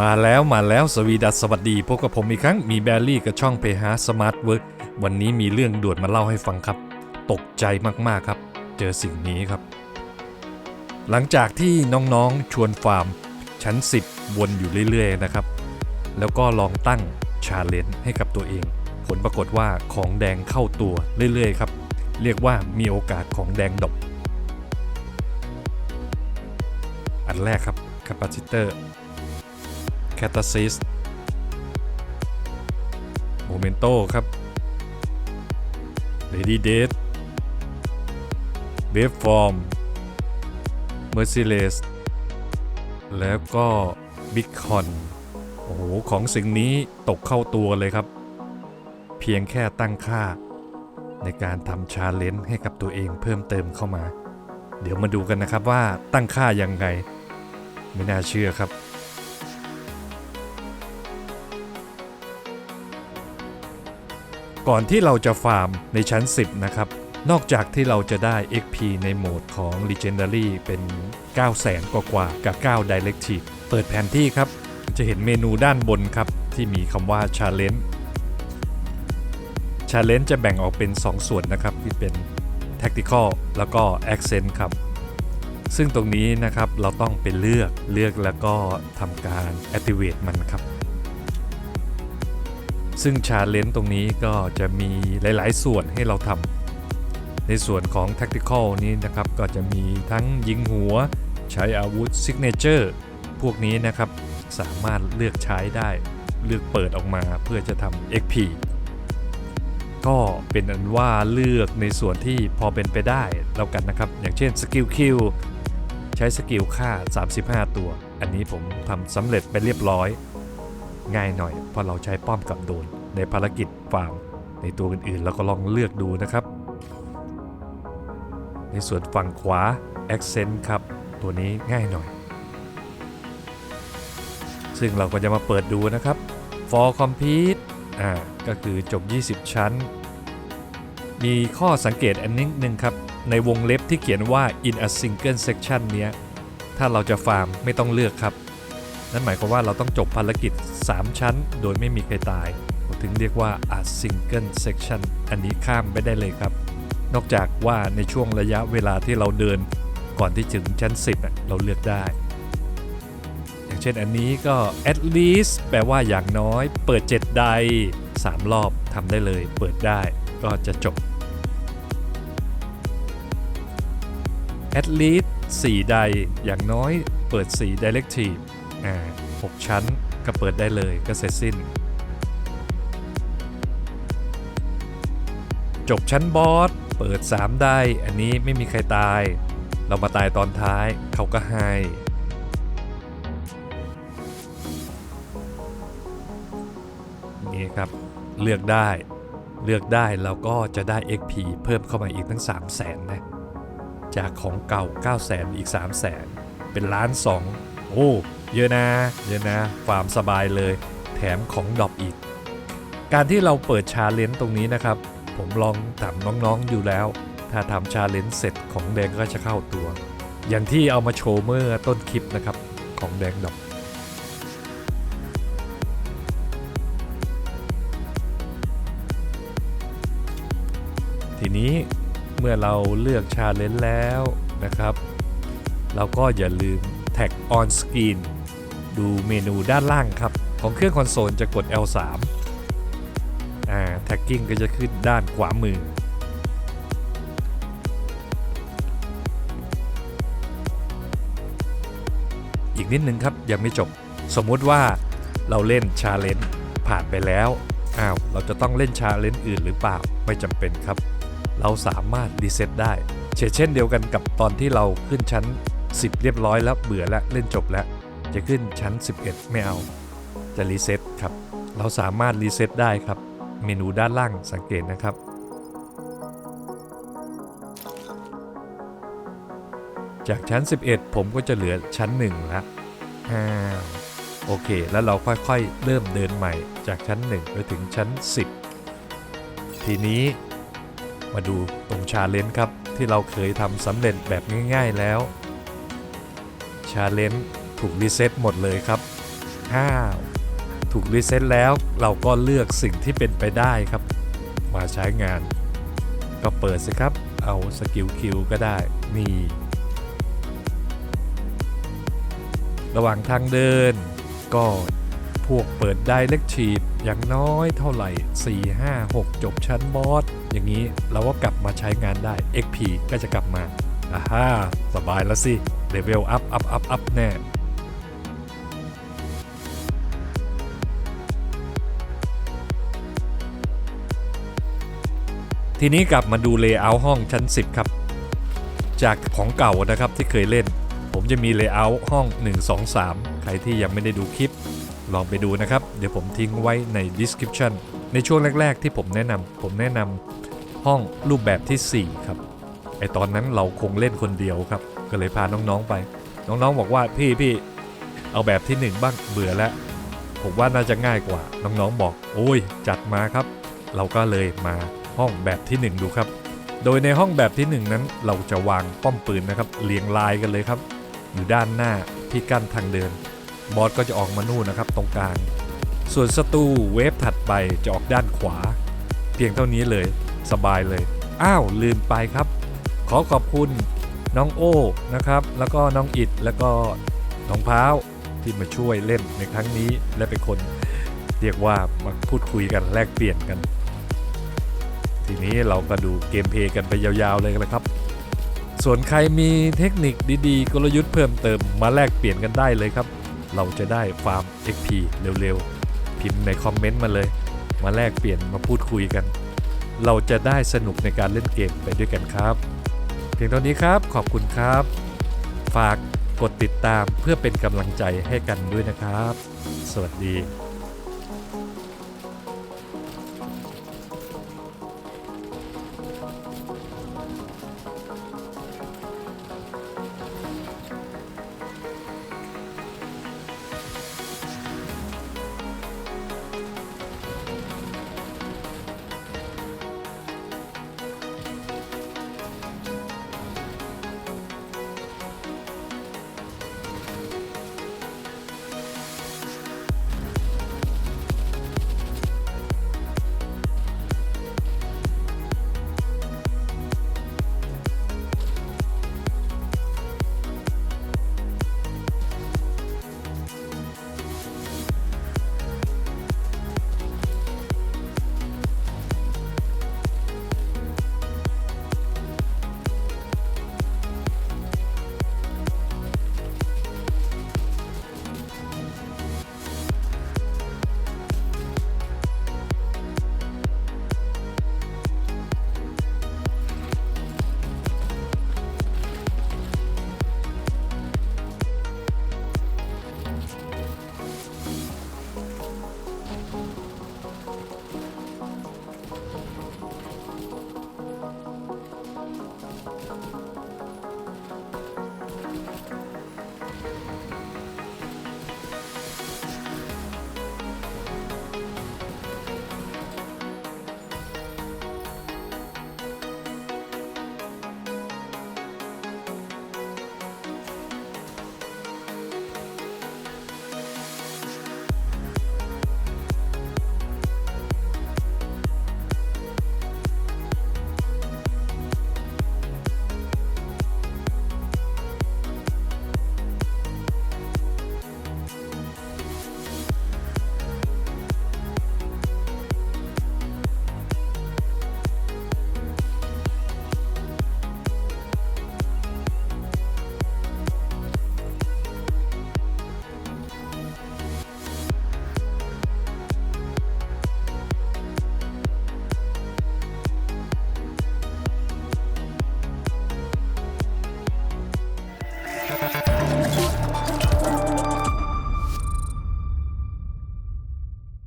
มาแล้วมาแล้วสวีดัสสวัสดีพบกับผมอีกครั้งมีแบลลี่กับช่องเพหาสมาร์ทเวิร์กวันนี้มีเรื่องด่วนมาเล่าให้ฟังครับ ตกใจมากๆครับ เจอสิ่งนี้ครับ หลังจากที่น้องๆชวนฟาร์ม ชั้น 10 วนอยู่เรื่อยๆนะครับ แล้วก็ลองตั้งชาเลนจ์ให้กับตัวเอง ผลปรากฏว่าของแดงเข้าตัวเรื่อยๆครับ เรียกว่ามีโอกาสของแดงดบอันแรกครับคาปาซิเตอร์ แคตาซิสโมเมนโตครับเลดี้เดทเบฟฟอร์มเมอร์ซิเลสแล้วก็บิ๊กคอนโอ้โห ของสิ่งนี้ตกเข้าตัวเลยครับ เพียงแค่ตั้งค่า ในการทำชาเลนจ์ให้กับตัวเองเพิ่มเติมเข้ามา เดี๋ยวมาดูกันนะครับว่าตั้งค่ายังไง ไม่น่าเชื่อครับ ก่อนที่เราจะฟาร์มในชั้น 10 นะครับ นอกจากที่เราจะได้ XP ในโหมดของ Legendary เป็น9 0 0 0 0 กว่ากว่ากับ 9 Directive เปิดแผนที่ครับ จะเห็นเมนูด้านบนครับ ที่มีคำว่า Challenge Challenge จะแบ่งออกเป็น 2 ส่วนนะครับที่เป็น Tactical แล้วก็ Accent ครับ ซึ่งตรงนี้นะครับเราต้องไปเลือกเลือกแล้วก็ทำการ activate มันครับ ซึ่งชาเลนจ์ตรงนี้ก็จะมีหลาย ๆ ส่วนให้เราทำในส่วนของ Tactical นี้นะครับ ก็จะมีทั้งยิงหัว ใช้อาวุธ Signature พวกนี้นะครับ สามารถเลือกใช้ได้ เลือกเปิดออกมาเพื่อจะทำ XP ก็เป็นอันว่าเลือกในส่วนที่พอเป็นไปได้แล้วกันนะครับ อย่างเช่นสกิลคิวใช้สกิลค่า 35 ตัว อันนี้ผมทำสำเร็จไปเรียบร้อย ง่ายหน่อยเพราะเราใช้ป้อมกับโดนในภารกิจฟาร์ม ในตัวอื่นๆเราก็ลองเลือกดูนะครับ ในส่วนฝั่งขวา Accent ครับ ตัวนี้ง่ายหน่อย ซึ่งเราก็จะมาเปิดดูนะครับ for complete อ่าก็คือจบ 20 ชั้น มีข้อสังเกตอันนิดนึงครับ ในวงเล็บที่เขียนว่า in a single section เนี้ย ถ้าเราจะฟาร์มไม่ต้องเลือกครับ นั่นหมายความว่าเราต้องจบภารกิจ 3 ชั้น โดยไม่มีใครตาย ถึงเรียกว่า a single section อันนี้ข้ามไปได้เลยครับ นอกจากว่าในช่วงระยะเวลาที่เราเดินก่อนที่ถึงชั้น 10 เราเลือกได้ อย่างเช่นอันนี้ก็ at least แปลว่าอย่างน้อย เปิด 7 ใด 3 รอบทำได้เลย เปิดได้ก็จะจบ at least 4 ใดอย่างน้อยเปิด 4 directive อ่า6ชั้นก็เปิดได้เลยก็เสร็จสิ้น จบชั้นบอส เปิด 3 ได้ อันนี้ไม่มีใครตาย เรามาตายตอนท้ายเขาก็ให้นี่ครับเลือกได้เลือกได้แล้วก็จะได้ XP เพิ่มเข้ามาอีกตั้ง 3 0 0แสนนะ จากของเก่า 9 0 0แสนอีก 3 0 0แสนเป็นล้านสอง โอ้เยอะนะเยอะนะฟาร์มสบายเลย แถมของดรอปอีก การที่เราเปิดชาเลนจ์ตรงนี้นะครับ ผมลองถามน้องๆอยู่แล้ว ถ้าทำชาเลนจ์เสร็จของแดงก็จะเข้าตัว อย่างที่เอามาโชว์เมื่อต้นคลิปนะครับของแดงดอกทีนี้เมื่อเราเลือกชาเลนจ์แล้วนะครับ เราก็อย่าลืม แท็ก on screen ดูเมนูด้านล่างครับ ของเครื่องคอนโซลจะกด L3 อ่า tagging ก็จะขึ้นด้านขวามือ อีกนิดนึงครับยังไม่จบ สมมุติว่าเราเล่นชาเลนจ์ผ่านไปแล้วอ้าวเราจะต้องเล่นชาเลนจ์อื่นหรือเปล่าไม่จำเป็นครับ เราสามารถรีเซ็ตได้เช่นเดียวกันกับตอนที่เราขึ้นชั้น 10 เรียบร้อยแล้วเบื่อแล้วเล่นจบแล้ว จะขึ้นชั้น 11 ไม่เอา จะรีเซ็ตครับ เราสามารถรีเซ็ตได้ครับ เมนูด้านล่างสังเกตนะครับจากชั้น 11 ผมก็จะเหลือชั้น1ล้วอ้าวโอเค แล้วเราค่อยๆ เริ่มเดินใหม่จากชั้น 1 ไปถึงชั้น 10 ทีนี้มาดูตรงชาเลนจ์ครับ ที่เราเคยทำสำเร็จแบบง่ายๆแล้ว ชาเลนจ์ถูกรีเซ็ตหมดเลยครับอ้าถูกรีเซ็ตแล้วเราก็เลือกสิ่งที่เป็นไปได้ครับ มาใช้งาน ก็เปิดสิครับ เอาสกิลคิวก็ได้นี่ระหว่างทางเดิน ก็พวกเปิดได้เล็กชีพอย่างน้อยเท่าไหร่ 4 5 6 จบชั้นบอส อย่างนี้เราก็กลับมาใช้งานได้ XP ก็จะกลับมาอ่าฮ่าสบายแล้วสิ เลเวลอัพอัพอัพอัพแน่ทีนี้กลับมาดูเลเยอร์ห้องชั้น 10 ครับ จากของเก่านะครับที่เคยเล่น ผมจะมีเลเยอร์ห้อง 1 2 3 ใครที่ยังไม่ได้ดูคลิป ลองไปดูนะครับ เดี๋ยวผมทิ้งไว้ใน description ในช่วงแรก ๆ ที่ผมแนะนำผมแนะนำห้องรูปแบบที่ 4 ครับไอตอนนั้นเราคงเล่นคนเดียวครับ ก็เลยพาน้องๆไป น้องๆบอกว่าพี่พี่เอาแบบที่ 1 บ้างเบื่อแล้ว ผมว่าน่าจะง่ายกว่า น้องๆบอกโอ้ยจัดมาครับ เราก็เลยมาห้องแบบที่ 1 ดูครับ โดยในห้องแบบที่ 1 นั้นเราจะวางป้อมปืนนะครับเรียงรายกันเลยครับ อยู่ด้านหน้าที่กั้นทางเดิน บอสก็จะออกมานู่นนะครับ ตรงกลางส่วนศัตรูเวฟถัดไปจะออกด้านขวา เพียงเท่านี้เลย สบายเลย อ้าวลืมไปครับ ขอขอบคุณ น้องโอ้นะครับ แล้วก็น้องอิดแล้วก็น้องพ้าวที่มาช่วยเล่นในครั้งนี้และเป็นคนเรียกว่ามาพูดคุยกันแลกเปลี่ยนกัน ทีนี้เราก็ดูเกมเพลย์กันไปยาวๆเลยนะครับ ส่วนใครมีเทคนิคดีๆ กลยุทธ์เพิ่มเติมมาแลกเปลี่ยนกันได้เลยครับ เราจะได้ฟาร์ม XP เร็วๆ พิมพ์ในคอมเมนต์มาเลย มาแลกเปลี่ยนมาพูดคุยกัน เราจะได้สนุกในการเล่นเกมไปด้วยกันครับ พียงเท่านี้ครับ ขอบคุณครับ ฝากกดติดตามเพื่อเป็นกำลังใจให้กันด้วยนะครับ สวัสดี